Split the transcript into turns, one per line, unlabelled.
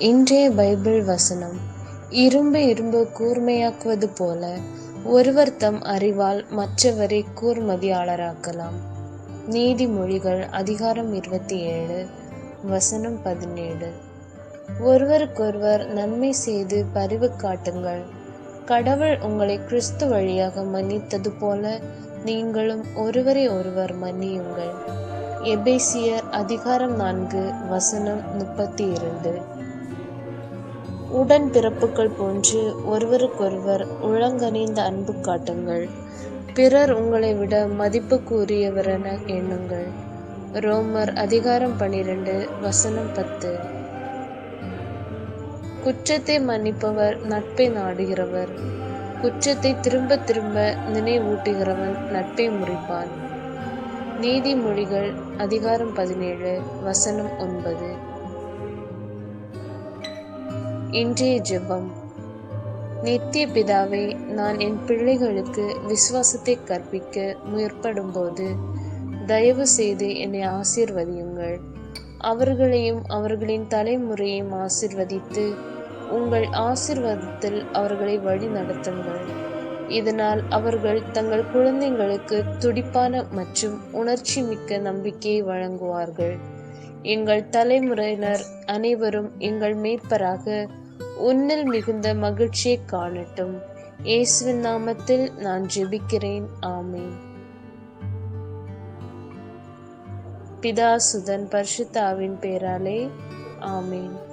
இன்றைய பைபிள் வசனம். இரும்பு இரும்பு கூர்மையாக்குவது போல ஒருவர் தம் அறிவால் மற்றவரை கூர்மதியாளராக்கலாம். நீதிமொழிகள் அதிகாரம் இருபத்தி ஏழு வசனம் பதினேழு. ஒருவருக்கொருவர் நன்மை செய்து பரிவு காட்டுங்கள். கடவுள் உங்களை கிறிஸ்து வழியாக மன்னித்தது போல நீங்களும் ஒருவரை ஒருவர் மன்னியுங்கள். எபேசியர் அதிகாரம் நான்கு வசனம் முப்பத்தி இரண்டு. உடன் பிறப்புகள் போன்று ஒருவருக்கொருவர் உளங்கனிந்த அன்பு காட்டுங்கள். பிறர் உங்களை விட மதிப்புக்குரியவரென எண்ணுங்கள். ரோமர் அதிகாரம் பனிரெண்டு வசனம் பத்து. குற்றத்தை மன்னிப்பவர் நட்பை நாடுகிறவர். குற்றத்தை திரும்ப திரும்ப நினைவூட்டுகிறவன் நட்பை முறிப்பான். நீதிமொழிகள் அதிகாரம் பதினேழு வசனம் ஒன்பது. இன்றைய ஜெபம். நித்திய பிதாவே நான் என் பிள்ளைகளுக்கு விசுவாசத்தை கற்பிக்க முற்படும்போது தயவு செய்து என்னை ஆசீர்வதியுங்கள். அவர்களையும் அவர்களின் தலைமுறையையும் ஆசிர்வதித்து உங்கள் ஆசிர்வாதத்தில் அவர்களை வழி நடத்துங்கள். இதனால் அவர்கள் தங்கள் குழந்தைங்களுக்கு துடிப்பான மற்றும் உணர்ச்சி மிக்க நம்பிக்கையை வழங்குவார்கள். எங்கள் தலைமுறையினர் அனைவரும் எங்கள் மீட்பராக உன்னில் மிகுந்த மகிழ்ச்சியை காணட்டும். இயேசுவின் நாமத்தில் நான் ஜெபிக்கிறேன். ஆமேன். பிதாசுதன் பர்ஷிதாவின் பேராலே ஆமேன்.